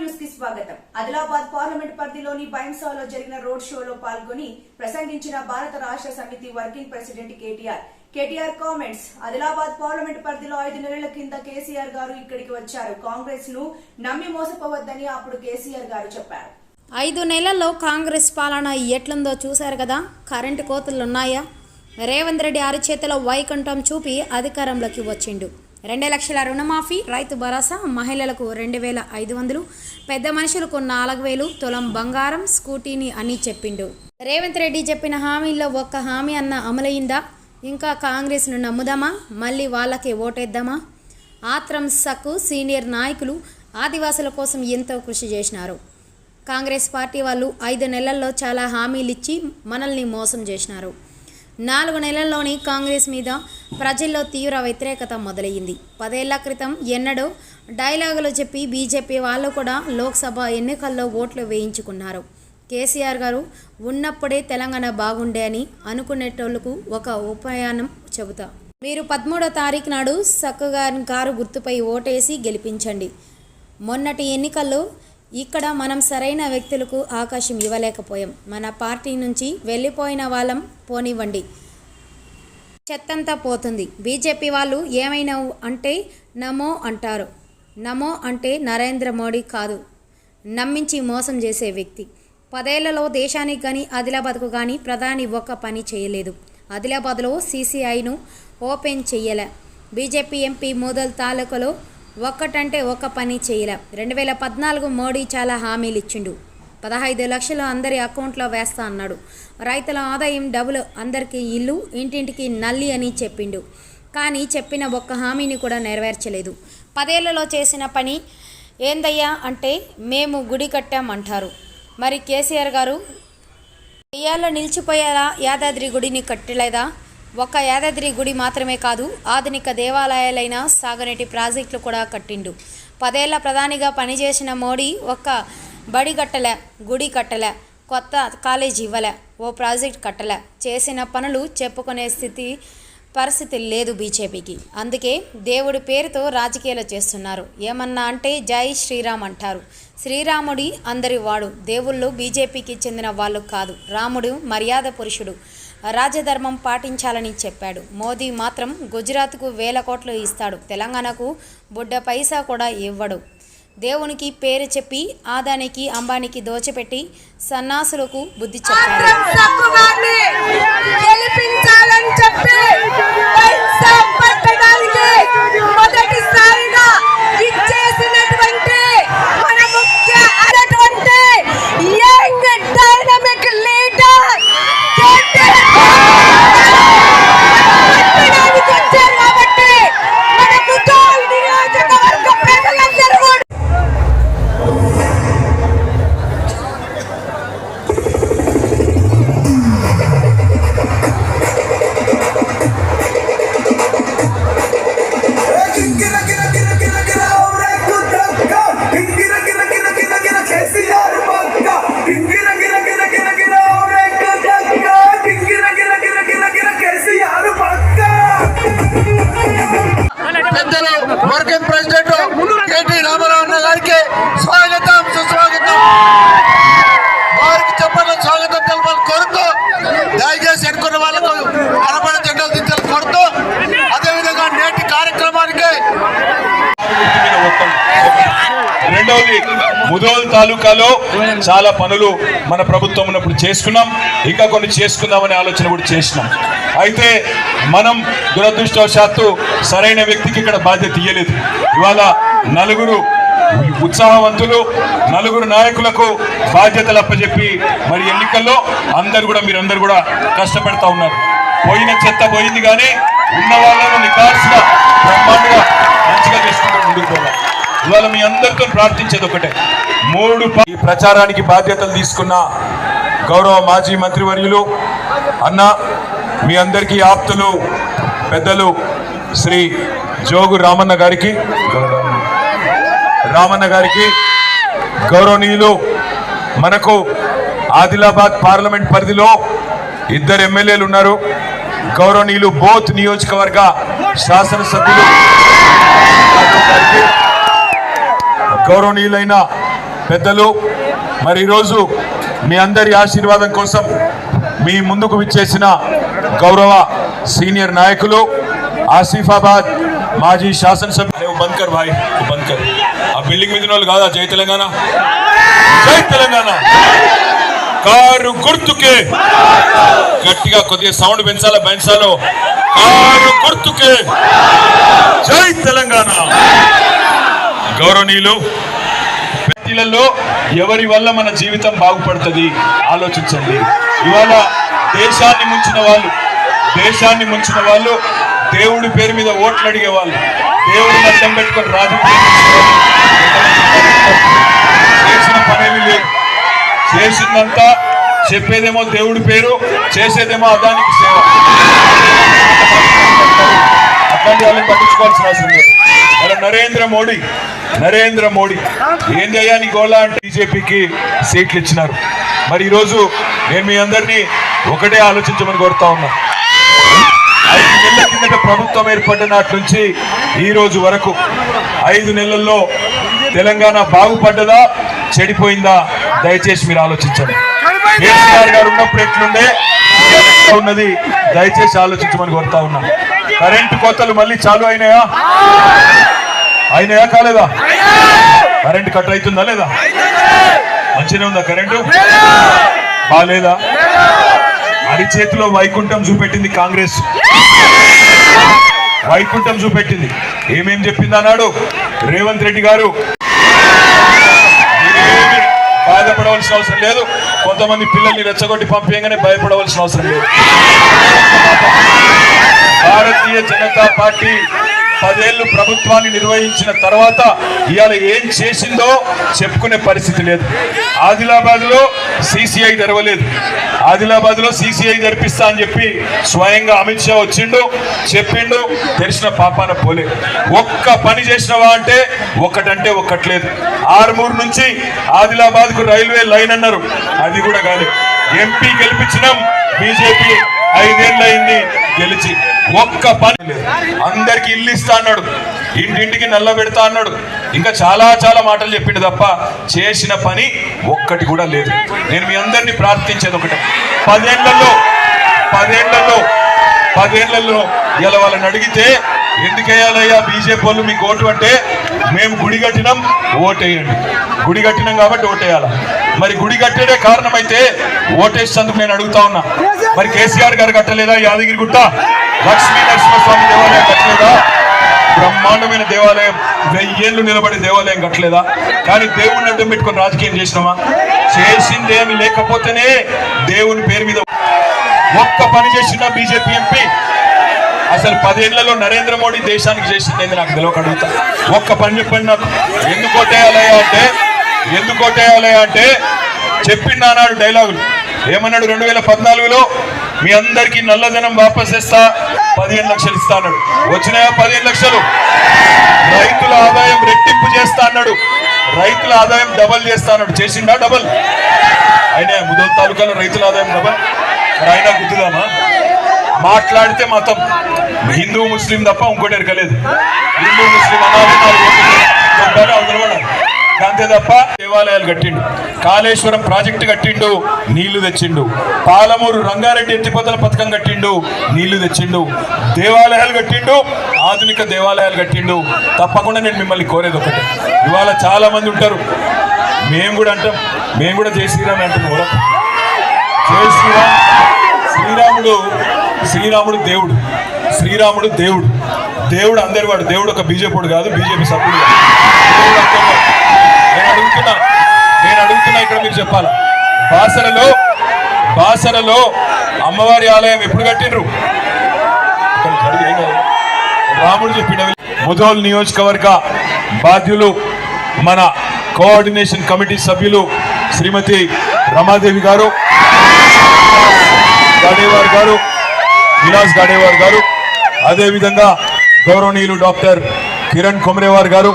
న్యూస్కి స్వాగతం. ఆదిలాబాద్ పార్లమెంట్ పరిధిలోని బైంసాలో జరిగిన రోడ్ షోలో పాల్గొని ప్రసంగించిన Bharat Rashtra Samithi working president KTR. KTR comments Adilabad parliament పరిధిలో ఐదు నెలల కింద కేసీఆర్ గారు ఇక్కడికి వచ్చారు. కాంగ్రెస్ను నమ్మి మోసపోవద్దని అప్పుడు కేసీఆర్ గారు చెప్పారు. ఐదు నెలల్లో కాంగ్రెస్ పాలన ఎట్లుందో చూశారు కదా? కరెంటు కోతలు ఉన్నాయా రేవంత్ రెడ్డి అరిచేతిలో వైకుంఠం చూపి అధికారంలోకి వచ్చిండు. రెండు లక్షల రుణమాఫీ రైతు భరోసా మహిళలకు రెండు వేల ఐదు వందలు పెద్ద మనుషులకు నాలుగు వేలు తులం బంగారం స్కూటీని అని చెప్పిండు. రేవంత్ రెడ్డి చెప్పిన హామీల్లో ఒక్క హామీ అన్న అమలైందా ఇంకా కాంగ్రెస్ను నమ్ముదామా? మళ్ళీ వాళ్ళకే ఓటేద్దామా? ఆత్రం సక్కు సీనియర్ నాయకులు ఆదివాసుల కోసం ఎంతో కృషి చేసినారు. కాంగ్రెస్ పార్టీ వాళ్ళు ఐదు నెలల్లో చాలా హామీలు ఇచ్చి మనల్ని మోసం చేసినారు. నాలుగు నెలల్లోని కాంగ్రెస్ మీద ప్రజల్లో తీవ్ర వ్యతిరేకత మొదలయ్యింది. పదేళ్ళ క్రితం ఎన్నడో డైలాగులు చెప్పి బీజేపీ వాళ్ళు కూడా లోక్సభ ఎన్నికల్లో ఓట్లు వేయించుకున్నారు. కేసీఆర్ గారు ఉన్నప్పుడే తెలంగాణ బాగుండే అని అనుకునేటోళ్ళకు ఒక ఉపాయానం చెబుతా. మీరు పదమూడో తారీఖు నాడు చక్కగా కారు గుర్తుపై ఓటేసి గెలిపించండి. మొన్నటి ఎన్నికల్లో ఇక్కడ మనం సరైన వ్యక్తులకు అవకాశం ఇవ్వలేకపోయాం. మన పార్టీ నుంచి వెళ్ళిపోయిన వాళ్ళం పోనివ్వండి. చెత్తంతా పోతుంది. బీజేపీ వాళ్ళు ఏమైనా అంటే నమో అంటారు. నమో అంటే నరేంద్ర మోడీ కాదు. నమ్మించి మోసం చేసే వ్యక్తి. పదేళ్ళలో దేశానికి కానీ ఆదిలాబాద్కు కానీ ప్రధాని ఒక్క పని చేయలేదు. ఆదిలాబాద్లో సీసీఐను ఓపెన్ చేయలే బీజేపీ ఎంపీ మోదల్ తాలూకాలో ఒక్కటంటే ఒక్క పని చేయలే. రెండు వేల పద్నాలుగు మోడీ చాలా హామీలు ఇచ్చిండు పదహైదు లక్షలు అందరి అకౌంట్లో వేస్తా అన్నాడు. రైతుల ఆదాయం డబుల్ అందరికీ ఇల్లు ఇంటింటికి నల్లి అని చెప్పిండు. కానీ చెప్పిన ఒక్క హామీని కూడా నెరవేర్చలేదు. పదేళ్ళలో చేసిన పని ఏందయ్యా అంటే మేము గుడి కట్టామంటారు. మరి కేసీఆర్ గారు ఇయ్యాల నిలిచిపోయేలా యాదాద్రి గుడిని కట్టలేదా? ఒక్క యాదాద్రి గుడి మాత్రమే కాదు ఆధునిక దేవాలయాలైన సాగనేటి ప్రాజెక్టులు కూడా కట్టిండు. పదేళ్ళ ప్రధానిగా పనిచేసిన మోడీ ఒక్క బడి కట్టలే గుడి కట్టలే కొత్త కాలేజ్ ఇవ్వలే ఓ ప్రాజెక్ట్ కట్టలే. చేసిన పనులు చెప్పుకునే స్థితి పరిస్థితి లేదు బీజేపీకి. అందుకే దేవుడి పేరుతో రాజకీయాలు చేస్తున్నారు. ఏమన్నా అంటే జై శ్రీరామ్ అంటారు. శ్రీరాముడి అందరి వాడు దేవుళ్ళు బీజేపీకి చెందిన వాళ్ళు కాదు. రాముడు మర్యాద పురుషుడు. రాజధర్మం పాటించాలని చెప్పాడు. మోదీ మాత్రం గుజరాత్కు వేల కోట్లు ఇస్తాడు. తెలంగాణకు బుడ్డ పైసా కూడా ఇవ్వడు. దేవునికి పేరు చెప్పి ఆదానికి అంబానికి దోచిపెట్టి సన్నాసులకు బుద్ధి చెప్పారు చెప్పి రెండవది ముదోల్ తాలూకాలో చాలా పనులు మన ప్రభుత్వం ఉన్నప్పుడు చేసుకున్నాం. ఇంకా కొన్ని చేసుకుందామనే ఆలోచన కూడా చేసినాం. అయితే మనం దురదృష్టవశాత్తు సరైన వ్యక్తికి ఇక్కడ బాధ్యత ఇయ్యలేదు. ఇవాళ నలుగురు ఉత్సాహవంతులు నలుగురు నాయకులకు బాధ్యతలు అప్పచెప్పి మరి ఎన్నికల్లో అందరు కూడా మీరందరూ కూడా కష్టపడతా ఉన్నారు. పోయిన చెత్త పోయింది కానీ ఉన్న వాళ్ళను నికాల్సిన బ్రహ్మాండంగా మంచిగా చేసుకుంటూ ముందుకు పోవాలి. ఇవాళ మీ అందరితో ప్రార్థించేది ఒకటే. మూడు ఈ ప్రచారానికి బాధ్యతలు తీసుకున్న గౌరవ మాజీ మంత్రివర్యులు అన్న మీ అందరికీ ఆప్తులు పెద్దలు శ్రీ జోగు రామన్న గారికి రామన్న గారికి గౌరవనీయులు మనకు ఆదిలాబాద్ పార్లమెంట్ పరిధిలో ఇద్దరు ఎమ్మెల్యేలు ఉన్నారు. గౌరవనీయులు బోత్ నియోజకవర్గ శాసనసభ్యులు. యాదవ్ గారికి గౌరవనీయులైన పెద్దలు మరి ఈరోజు మీ అందరి ఆశీర్వాదం కోసం మీ ముందుకు విచ్చేసిన గౌరవ సీనియర్ నాయకులు ఆసిఫాబాద్ మాజీ శాసనసభ్యులు బంకర్ భాయ్ బంకర్. ఆ బిల్డింగ్ మీద వాళ్ళు కాదా? జై తెలంగాణ. జై తెలంగాణ. కారు గుర్తుకే. గట్టిగా కొద్దిగా సౌండ్ పెంచాలా పెంచాలో? కారు గుర్తుకే. జై తెలంగాణ. గౌరవనీయులు వ్యక్తులలో ఎవరి వల్ల మన జీవితం బాగుపడుతుంది ఆలోచించండి. ఇవాళ దేశాన్ని ముంచిన వాళ్ళు దేశాన్ని ముంచిన వాళ్ళు దేవుడి పేరు మీద ఓట్లు అడిగే వాళ్ళు దేవుడు అడ్డం పెట్టుకొని రాజకీయం చేసిన పనేమి లేదు. చేసిందంతా చెప్పేదేమో దేవుడి పేరు చేసేదేమో అదానికి సేవ. అట్లాంటి వాళ్ళని పట్టించుకోవాల్సిన అవసరం లేదు. నరేంద్ర మోడీ నరేంద్ర మోడీ. అయ్యా నీ గోళ అంటే బీజేపీకి సీట్లు ఇచ్చినారు. మరి ఈరోజు నేను మీ అందరినీ ఒకటే ఆలోచించమని కోరుతా ఉన్నా. ఐదు నెలల కిందట ప్రభుత్వం ఏర్పడిన నాటి నుంచి ఈ రోజు వరకు ఐదు నెలల్లో తెలంగాణ బాగుపడ్డదా చెడిపోయిందా? దయచేసి మీరు ఆలోచించండి. కేసీఆర్ గారు ఉన్నప్పుడు ఎట్లుండే? ఉన్నది? దయచేసి ఆలోచించమని కోరుతా ఉన్నా. కరెంటు కోతలు మళ్ళీ చాలు అయినాయా? అయినాయా కాలేదా? కరెంట్ కట్ అవుతుందా లేదా? మంచిగా ఉందా కరెంటు? బాగాలేదా అరిచేతిలో వైకుంఠం చూపెట్టింది కాంగ్రెస్. వైకుంఠం చూపెట్టింది. ఏమేం చెప్పింది అన్నాడు? రేవంత్ రెడ్డి గారు. బాధపడవలసిన అవసరం లేదు. కొంతమంది పిల్లల్ని రెచ్చగొట్టి పంపించగానే భయపడవలసిన అవసరం లేదు. భారతీయ జనతా పార్టీ పదేళ్ళు ప్రభుత్వాన్ని నిర్వహించిన తర్వాత ఇవాళ ఏం చేసిందో చెప్పుకునే పరిస్థితి లేదు. ఆదిలాబాద్లో సిసిఐ తెరవలేదు. ఆదిలాబాద్లో సిసిఐ తెరిపిస్తా అని చెప్పి స్వయంగా అమిత్ షా వచ్చిండు చెప్పిండు తెలిసిన పాపాన పోలే. ఒక్క పని చేసినవా అంటే ఒక్కటంటే ఒక్కట్లేదు. ఆర్మూర్ నుంచి ఆదిలాబాద్కు రైల్వే లైన్ అన్నారు. అది కూడా కాలేదు ఎంపీ గెలిపించినాం బీజేపీ ఐదేళ్ళు అయింది. గెలిచి ఒక్క పని అందరికి ఇల్లు ఇస్తా అన్నాడు. ఇంటింటికి నల్ల పెడతా అన్నాడు. ఇంకా చాలా చాలా మాటలు చెప్పిండు తప్ప చేసిన పని ఒక్కటి కూడా లేదు. నేను మీ అందరినీ ప్రార్థించేది ఒకటే. పదేళ్ళలో పదేళ్ళలో పదేళ్ళలో ఇలా వాళ్ళని అడిగితే ఎందుకేయాలయ్యా? బీజేపీ వాళ్ళు మీకు ఓటు అంటే మేము గుడి కట్టినాం ఓటేయండి. గుడి కట్టినాం కాబట్టి ఓటేయాల? మరి గుడి కట్టడే కారణమైతే ఓటేసినందుకు నేను అడుగుతా ఉన్నా. మరి కేసీఆర్ గారు కట్టలేదా? యాదగిరి గుట్ట లక్ష్మీ నరసింహస్వామి దేవాలయం కట్టలేదా? బ్రహ్మాండమైన దేవాలయం వెయ్యేళ్ళు నిలబడే దేవాలయం కట్టలేదా? కానీ దేవుడిని అడ్డం పెట్టుకుని రాజకీయం చేసినామా చేసిందేమి లేకపోతేనే దేవుని పేరు మీద ఒక్క పని చేసిన బీజేపీ ఎంపీ? అసలు పదేళ్ళలో నరేంద్ర మోడీ దేశానికి చేసింది నాకు తెలియక అడుగుతా. ఒక్క పని చెప్పండి నాకు. ఎందుకు కొట్టేయాలయ్యా అంటే ఎందుకు కొట్టేయాలయ్యా అంటే చెప్పిండు నానాడు డైలాగులు. ఏమన్నాడు రెండు వేల పద్నాలుగులో? మీ అందరికీ నల్లధనం వాపస్ ఇస్తా పదిహేను లక్షలు ఇస్తా అన్నాడు. వచ్చినాయా పదిహేను లక్షలు? రైతుల ఆదాయం రెట్టింపు చేస్తా అన్నాడు. రైతుల ఆదాయం డబల్ చేస్తా అన్నాడు. చేసిండా డబల్? అయినా ముదల్ తాలూకాలో రైతుల ఆదాయం డబల్? మరి అయినా గుర్తుదామా మాట్లాడితే మతం హిందూ ముస్లిం తప్ప ఇంకోటి ఎరకలేదు హిందూ ముస్లిం అనాలి అంతే తప్ప దేవాలయాలు కట్టిండు. కాళేశ్వరం ప్రాజెక్టు కట్టిండు నీళ్ళు తెచ్చిండు. పాలమూరు రంగారెడ్డి ఎత్తిపోతల పథకం కట్టిండు నీళ్ళు తెచ్చిండు. దేవాలయాలు కట్టిండు ఆధునిక దేవాలయాలు కట్టిండు. తప్పకుండా నేను మిమ్మల్ని కోరేది ఒకటి. ఇవాళ చాలా మంది ఉంటారు. మేము కూడా అంటాం మేము కూడా జై శ్రీరామ్ అంటున్నాం. కూడా జై శ్రీరామ్. శ్రీరాముడు శ్రీరాముడు దేవుడు. శ్రీరాముడు దేవుడు. దేవుడు అందరి వాడు. దేవుడు ఒక బీజేపీడు కాదు బీజేపీ సభ్యుడు నేను అడుగుతున్నా. నేను అడుగుతున్నా ఇక్కడ మీరు చెప్పాలి? బాసరలో బాసరలో అమ్మవారి ఆలయం ఎప్పుడు కట్టిండ్రు? రాముడు చెప్పిన ముదోల్ నియోజకవర్గ బాధ్యులు మన కోఆర్డినేషన్ కమిటీ సభ్యులు శ్రీమతి రమాదేవి గారు గాడేవార్ గారు విలాస్ గాడేవార్ గారు అదేవిధంగా గౌరవనీయులు డాక్టర్ కిరణ్ కొమరేవార్ గారు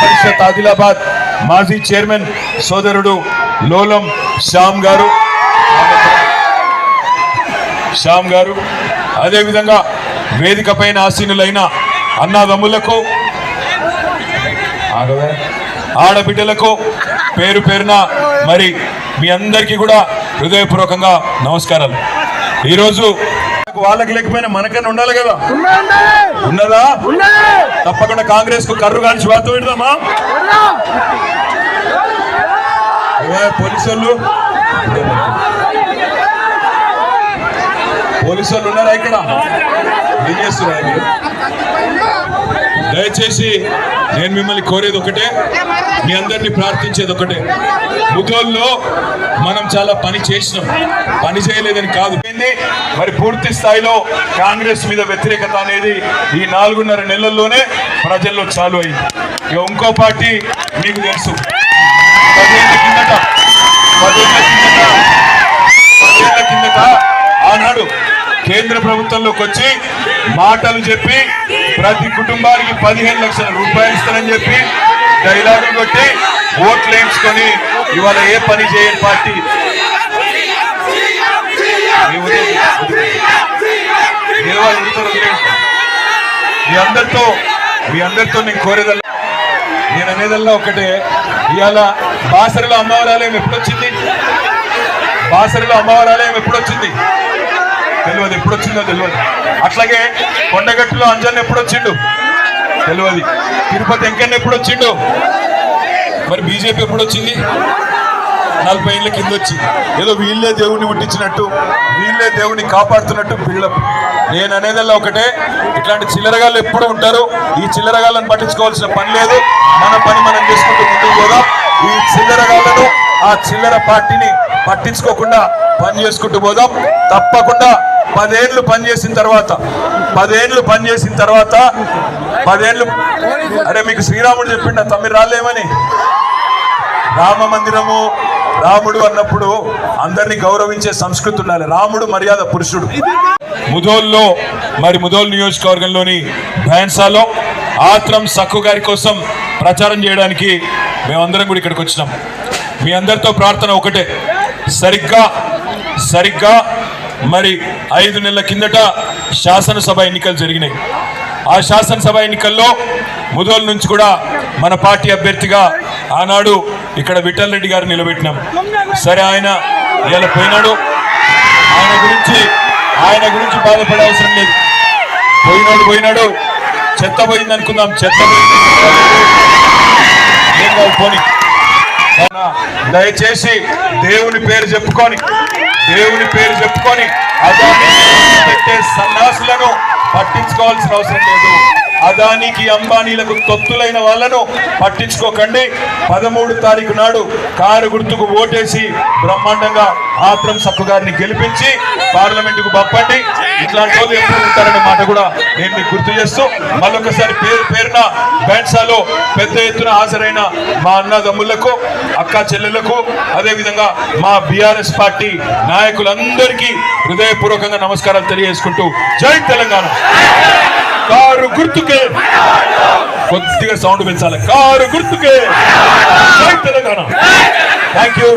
పరిషత్ ఆదిలాబాద్ మాజీ చైర్మన్ సోదరుడు లోలం శ్యామ్ గారు శ్యామ్ గారు అదేవిధంగా వేదిక పైన ఆసీనులైన అన్నాదమ్ములకు ఆడబిడ్డలకు పేరు పేరున మరి మీ అందరికీ కూడా హృదయపూర్వకంగా నమస్కారాలు. ఈరోజు వాళ్ళకి లేకపోయినా మనకన్నా ఉండాలి కదా. ఉన్నదా? తప్పకుండా కాంగ్రెస్కు కర్రు కాని వాత పెడదామా? పోలీసు వాళ్ళు పోలీసు వాళ్ళు ఉన్నారా ఇక్కడ? ఏం చేస్తున్నారు దయచేసి నేను మిమ్మల్ని కోరేది ఒకటే మీ అందరినీ ప్రార్థించేది ఒకటే. ముదోల్లో మనం చాలా పని చేసినాం. పని చేయలేదని కాదు. మరి పూర్తి స్థాయిలో కాంగ్రెస్ మీద వ్యతిరేకత అనేది ఈ నాలుగున్నర నెలల్లోనే ప్రజల్లో చాలు అయింది. ఇక ఇంకో పార్టీ మీకు తెలుసు. పదేళ్ళ కిందట పదేళ్ళ కిందట పదేళ్ళ కిందట ఆనాడు కేంద్ర ప్రభుత్వంలోకి వచ్చి మాటలు చెప్పి ప్రతి కుటుంబానికి పదిహేను లక్షల రూపాయలు ఇస్తానని చెప్పి డైలాగులు కొట్టి ఓట్లు వేయించుకొని ఇవాళ ఏ పని చేయని పార్టీ? మీ అందరితో మీ అందరితో నేను కోరేదల్లా నేను అనేదల్లా ఒకటే. ఇవాళ బాసరిలో అమ్మవారాలయం ఎప్పుడొచ్చింది? బాసరిలో అమ్మవారాలయం ఎప్పుడొచ్చింది? తెలియదు ఎప్పుడొచ్చిందో తెలియదు అట్లాగే కొండగట్టులో అంజన్ ఎప్పుడొచ్చిండు? తెలియదు తిరుపతి వెంకన్న ఎప్పుడొచ్చిండు? మరి బీజేపీ ఎప్పుడు వచ్చింది నలభై ఏళ్ళ కింద వచ్చి ఏదో వీళ్ళే దేవుని ముట్టించినట్టు వీళ్ళే దేవుని కాపాడుతున్నట్టు బిల్డప్ నేను అనేదల్లా ఒకటే ఇట్లాంటి చిల్లరగాళ్ళు ఎప్పుడు ఉంటారు? ఈ చిల్లరగాళ్ళని పట్టించుకోవాల్సిన పని లేదు. మన పని మనం చేసుకుంటూ ముందుకు పోదాం. ఈ చిల్లరగాళ్ళను ఆ చిల్లర పార్టీని పట్టించుకోకుండా పని చేసుకుంటూ పోదాం. తప్పకుండా పదేళ్ళు పనిచేసిన తర్వాత పదేళ్ళు పనిచేసిన తర్వాత పదేళ్ళు అరే మీకు శ్రీరాముడు చెప్పిండ తమ్మి రాలేమని? రామ మందిరము రాముడు అన్నప్పుడు అందరినీ గౌరవించే సంస్కృతి ఉండాలి. రాముడు మర్యాద పురుషుడు. ముదోల్లో మరి ముదోల్ నియోజకవర్గంలోని భయన్సాలో ఆత్రం సక్కు గారి కోసం ప్రచారం చేయడానికి మేమందరం కూడా ఇక్కడికి వచ్చినాం. మీ అందరితో ప్రార్థన ఒకటే. సరిగ్గా సరిగ్గా మరి ఐదు నెలల కిందట శాసనసభ ఎన్నికలు జరిగినాయి. ఆ శాసనసభ ఎన్నికల్లో ముదోల్ నుంచి కూడా మన పార్టీ అభ్యర్థిగా ఆనాడు ఇక్కడ విఠల్ రెడ్డి గారు నిలబెట్టినాం. సరే ఆయన ఇలా పోయినాడు. ఆయన గురించి ఆయన గురించి బాధపడే అవసరం లేదు. పోయినాడు పోయినాడు. చెత్త పోయింది అనుకుందాం. చెత్త పోయింది పోని. దయచేసి దేవుని పేరు చెప్పుకొని దేవుని పేరు చెప్పుకొని అదాని పెట్టే సన్నాసులను పట్టించుకోవాల్సిన అవసరం లేదు. అదానికి అంబానీలకు తొత్తులైన వాళ్ళను పట్టించుకోకండి. పదమూడు తారీఖు నాడు కారు గుర్తుకు ఓటేసి బ్రహ్మాండంగా ఆత్రం సక్కు గారిని గెలిపించి పార్లమెంటుకు పంపండి. ఇట్లాంటి వాళ్ళు ఎప్పుడు ఉంటారనే మాట కూడా నేను మీకు గుర్తు చేస్తూ మళ్ళొకసారి పేరు పేరున బెన్సాలో పెద్ద ఎత్తున హాజరైన మా అన్నదమ్ములకు అక్క చెల్లెలకు అదేవిధంగా మా బీఆర్ఎస్ పార్టీ నాయకులందరికీ హృదయపూర్వకంగా నమస్కారాలు తెలియజేసుకుంటూ జై తెలంగాణ. కారు గుర్తుకే. కొద్దిగా సౌండ్ పెంచాలి. కారు గుర్తుకే. తెలంగాణ. Thank you